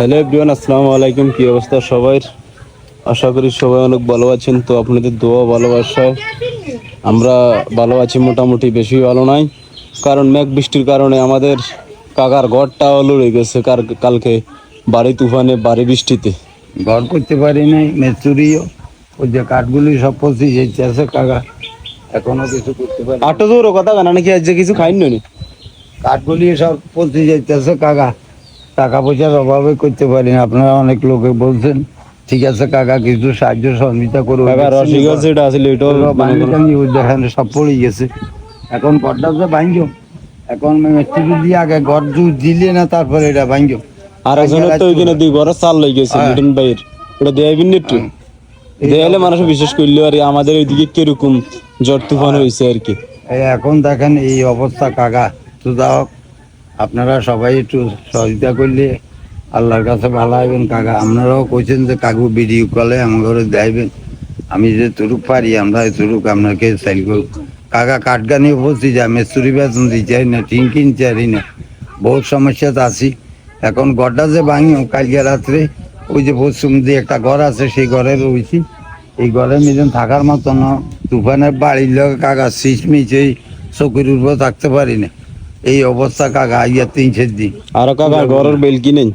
Hello everyone আসসালামু আলাইকুম। কি অবস্থা সবাই আশা করি সবাই অনেক ভালো আছেন। তো আপনাদের দোয়া ভালোবাসায় আমরা ভালো আছি মোটামুটি বেশি ভালো নাই। কারণ মেঘ বৃষ্টির কারণে আমাদের কাকার ঘরটা লড়ে গেছে কার কালকে বাড়ি তুফানে বাড়ি বৃষ্টিতে। ঘর করতে পারি নাই মেচুরিও ওই যে কাঠগুলি সব পচি যেতেছে কাকা। এখনও কিছু করতে পারি আটো জোর কথা কেন নাকি আজ যে কিছু খাইন কাঠগুলি সব পচি যেতেছে কাকা। টাকা পয়সার অভাবে করতে পারি না। আপনারা অনেক লোকে বলছেন ঠিক আছে কাকা কিছু সাহায্য সহযোগিতা করুন- দেখেন সব পড়ে গেছে। এখন ঘরটা যে ভাঙ্গো এখন মিস্ত্রি দিয়ে আগে ঘর দিলে না তারপরে এটা ভাঙ্গো আর একজনের তো ওইখানে দুই চাল লই গেছে হ্যাঁ। লিটন ভাইয়ের। ওটা দেয়াবিন না একটু? দেয়ালে মানুষ বিশ্বাস করলে আর আমাদের ওইদিকে কীরকম জ্বর তুফান হয়েছে আর কি। এখন দেখেন এই অবস্থা কাকা। তো যাও আপনারা সবাই একটু সহযোগিতা করলে আল্লাহর কাছে ভালো হবেন কাকা, আপনারাও কইছেন যে কাকু ভিডিও কলে আমার ঘরে দেখাইবেন আমি যে তুরুক পারি, আমরা তুরুক আপনাকে সেল করব। কাকা কাঠগানি উপস্থিত যায় মেস্তুরি বেতন দিতে পারি না, টিন কিনতে পারি না। বহুত সমস্যাতে আছি। এখন ঘরটা যে ভাঙি কালকে রাত্রে ওই যে পশ্চিম দিয়ে একটা ঘর আছে, সেই ঘরে রয়েছি। এই ঘরে মিজন থাকার মতো না তুফানের বাড়ির লোক কাকা সিসমিচ এই চকুর উপর থাকতে পারি না। এই অবস্থা কাকা আইয়া তিন চার দিন। আর কাকা ঘরের বেলকি নেই?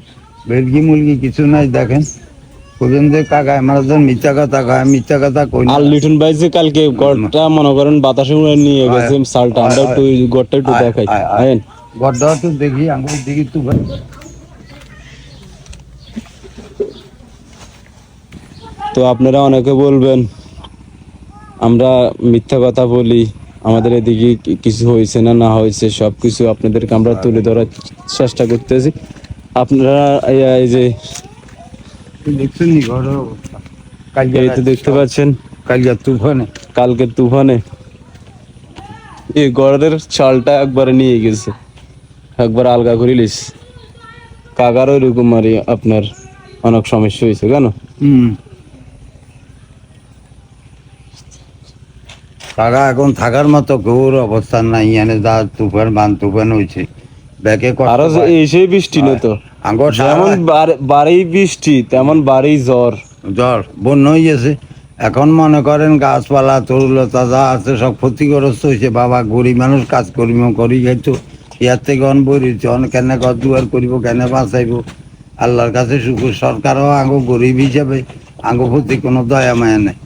বেলকি মুলকি কিছু নাই দেখেন। বলছেন যে কাকা আমার তো মিথ্যা কথা কয় মিথ্যা কথা কই। আর লিটন ভাই যে কালকে গড়টা মনে করেন বাতাসে উড়ে নিয়ে গেছে সালটা আমরা একটু গড়টা একটু দেখাই আয়। ঘরটা তো দেখি আঙ্গুল দেখি তুফান তো আপনারা অনেকে বলবেন আমরা মিথ্যা কথা বলি। আমাদের এদিকে কিছু হয়েছে না না হয়েছে সব কিছু আপনাদেরকে আমরা তুলে ধরার চেষ্টা করতেছি। আপনারা এই- যে এই তো দেখতে পাচ্ছেন। কালকে তুফানে। কালকে তুফানে। এই গড়ের চালটা একবারে নিয়ে গেছে। একবার আলগা করে লিস কাকারও এরকম আর আপনার অনেক সমস্যা হয়েছে কেন হুম। কাকা এখন থাকার মতো ঘোর অবস্থান নাই এনে যা তুফান বান তুফান হয়েছে ব্যাকে আরও সেই বৃষ্টি না তো। আঙ্গর যেমন বারেই বৃষ্টি তেমন বারেই জ্বর। জ্বর বন্য হয়ে গেছে। এখন মনে করেন গাছপালা তরুলতা যা আছে সব ক্ষতিগ্রস্ত হয়েছে। বাবা গরিব মানুষ কাজ করিব করি খাইতো। ইয়ার থেকে অন বরিছে অন কেন ঘর দুয়ার করিব কেন বাঁচাইব। আল্লাহর কাছে শুকুর। সরকারও আঙ্গো গরিব হিসাবে আঙ্গো প্রতি কোনো দয়া মায়া নেই।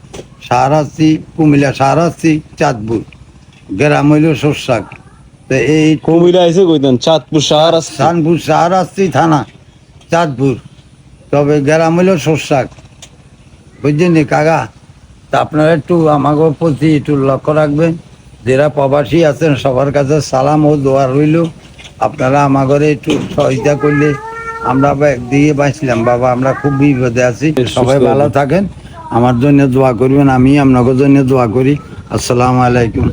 সাহারাস্তি কুমিল্লা সাহারাস্তি চাঁদপুর। গ্রাম হইল তো এই কুমিল্লা এসে কইতেন চাঁদপুর শহর আছে শানপুর সাহারাস্তি থানা চাঁদপুর। তবে গ্রাম হইল শস্যাক বুঝছেন নি কাকা? তা আপনারা একটু আমাকে প্রতি একটু লক্ষ্য রাখবেন। যারা প্রবাসী আছেন সবার কাছে সালাম ও দোয়া রইল। আপনারা আমাগরে একটু সহযোগিতা করলে আমরা একদিকে বাঁচলাম। বাবা আমরা খুব বিপদে আছি। সবাই ভালো থাকেন। আমার জন্য দোয়া করবেন আমি আপনাদের জন্য দোয়া করি। আসসালামু আলাইকুম।